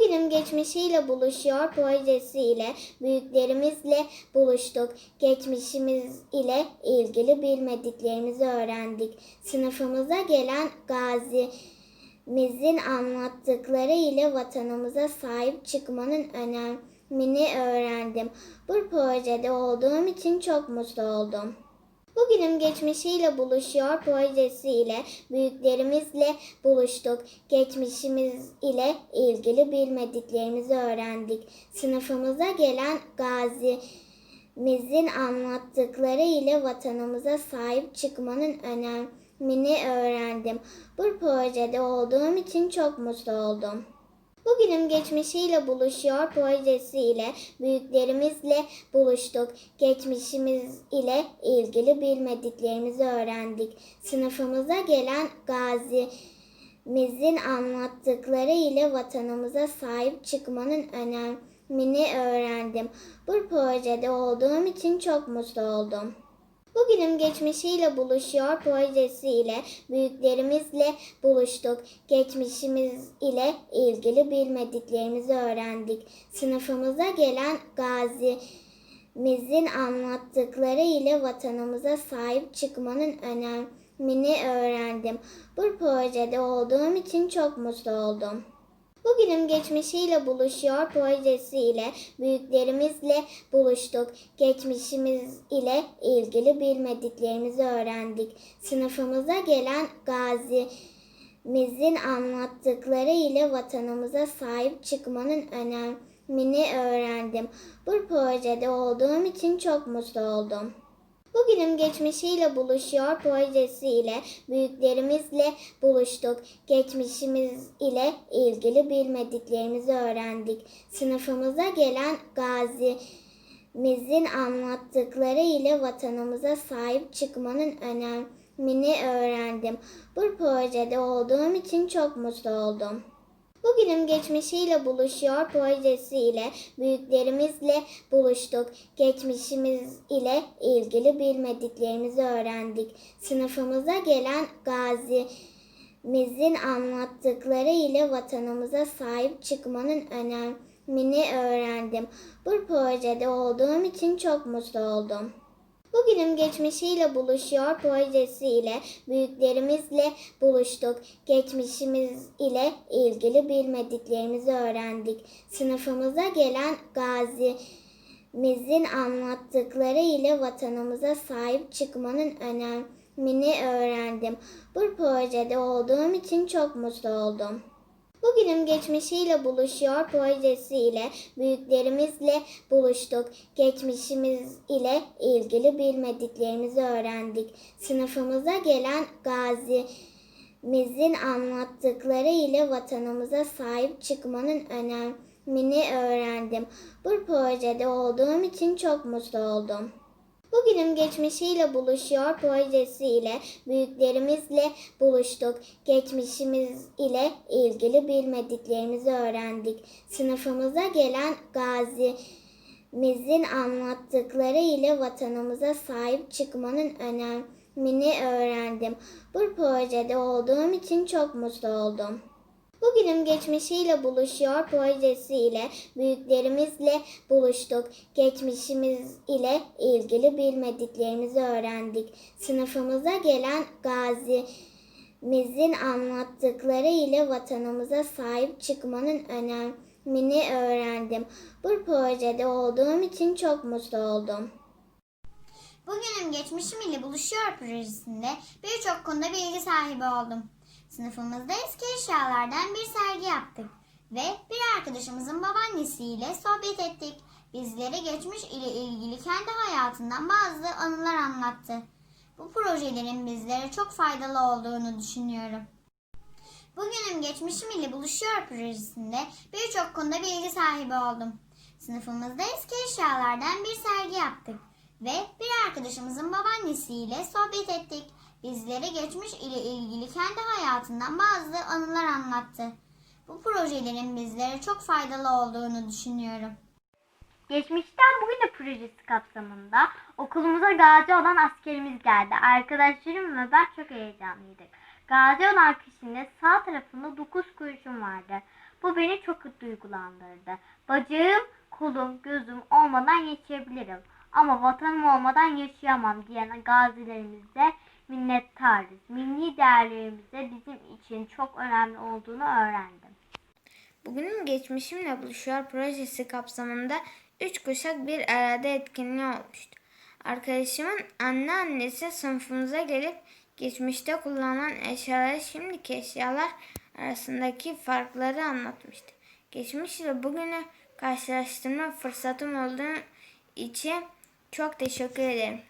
Bugünüm geçmişiyle buluşuyor projesiyle büyüklerimizle buluştuk. Geçmişimiz ile ilgili bilmediklerimizi öğrendik. Sınıfımıza gelen gazimizin anlattıkları ile vatanımıza sahip çıkmanın önemini öğrendim. Bu projede olduğum için çok mutlu oldum. Bugünüm geçmişiyle buluşuyor projesiyle büyüklerimizle buluştuk. Geçmişimiz ile ilgili bilmediklerimizi öğrendik. Sınıfımıza gelen gazimizin anlattıkları ile vatanımıza sahip çıkmanın önemini öğrendim. Bu projede olduğum için çok mutlu oldum. Bugünüm geçmişiyle buluşuyor projesiyle büyüklerimizle buluştuk. Geçmişimiz ile ilgili bilmediklerimizi öğrendik. Sınıfımıza gelen gazimizin anlattıkları ile vatanımıza sahip çıkmanın önemini öğrendim. Bu projede olduğum için çok mutlu oldum. Bugünüm geçmişiyle buluşuyor projesiyle büyüklerimizle buluştuk. Geçmişimiz ile ilgili bilmediklerimizi öğrendik. Sınıfımıza gelen gazimizin anlattıkları ile vatanımıza sahip çıkmanın önemini öğrendim. Bu projede olduğum için çok mutlu oldum. Bugünüm geçmişiyle buluşuyor projesiyle büyüklerimizle buluştuk. Geçmişimiz ile ilgili bilmediklerimizi öğrendik. Sınıfımıza gelen gazimizin anlattıkları ile vatanımıza sahip çıkmanın önemini öğrendim. Bu projede olduğum için çok mutlu oldum. Bugünüm geçmişiyle buluşuyor projesiyle büyüklerimizle buluştuk. Geçmişimiz ile ilgili bilmediklerimizi öğrendik. Sınıfımıza gelen gazimizin anlattıkları ile vatanımıza sahip çıkmanın önemini öğrendim. Bu projede olduğum için çok mutlu oldum. Bugünüm geçmişiyle buluşuyor projesiyle büyüklerimizle buluştuk. Geçmişimiz ile ilgili bilmediklerimizi öğrendik. Sınıfımıza gelen gazimizin anlattıkları ile vatanımıza sahip çıkmanın önemini öğrendim. Bu projede olduğum için çok mutlu oldum. Bugünüm geçmişiyle buluşuyor projesiyle büyüklerimizle buluştuk. Geçmişimiz ile ilgili bilmediklerimizi öğrendik. Sınıfımıza gelen gazimizin anlattıkları ile vatanımıza sahip çıkmanın önemini öğrendim. Bu projede olduğum için çok mutlu oldum. Bugünüm geçmişiyle buluşuyor projesiyle büyüklerimizle buluştuk. Geçmişimiz ile ilgili bilmediklerimizi öğrendik. Sınıfımıza gelen gazimizin anlattıkları ile vatanımıza sahip çıkmanın önemini öğrendim. Bu projede olduğum için çok mutlu oldum. Bugünüm geçmişiyle buluşuyor projesiyle büyüklerimizle buluştuk. Geçmişimiz ile ilgili bilmediklerimizi öğrendik. Sınıfımıza gelen gazimizin anlattıkları ile vatanımıza sahip çıkmanın önemini öğrendim. Bu projede olduğum için çok mutlu oldum. Bugünüm geçmişiyle buluşuyor projesiyle büyüklerimizle buluştuk. Geçmişimiz ile ilgili bilmediklerimizi öğrendik. Sınıfımıza gelen gazimizin anlattıkları ile vatanımıza sahip çıkmanın önemini öğrendim. Bu projede olduğum için çok mutlu oldum. Bugünüm geçmişim ile buluşuyor projesinde birçok konuda bilgi sahibi oldum. Sınıfımızda eski eşyalardan bir sergi yaptık ve bir arkadaşımızın babaannesiyle sohbet ettik. Bizlere geçmiş ile ilgili kendi hayatından bazı anılar anlattı. Bu projelerin bizlere çok faydalı olduğunu düşünüyorum. Bugünüm geçmişim ile buluşuyor projesinde birçok konuda bilgi sahibi oldum. Sınıfımızda eski eşyalardan bir sergi yaptık ve bir arkadaşımızın babaannesiyle sohbet ettik. Bizlere geçmiş ile ilgili kendi hayatından bazı anılar anlattı. Bu projelerin bizlere çok faydalı olduğunu düşünüyorum. Geçmişten bugüne projesi kapsamında okulumuza gazi olan askerimiz geldi. Arkadaşlarım ve ben çok heyecanlıydık. Gazi olan kişinin sağ tarafında 9 kurşun vardı. Bu beni çok duygulandırdı. Bacağım, kolum, gözüm olmadan yaşayabilirim. Ama vatanım olmadan yaşayamam diyen gazilerimize minnettarız. Milli değerlerimize bizim için çok önemli olduğunu öğrendim. Bugünün Geçmişimle Buluşuyor projesi kapsamında üç kuşak bir arada etkinliği olmuştu. Arkadaşımın anneannesi sınıfımıza gelip geçmişte kullanılan eşyaları şimdiki eşyalar arasındaki farkları anlatmıştı. Geçmiş ile bugünü karşılaştırma fırsatım olduğu için çok teşekkür ederim.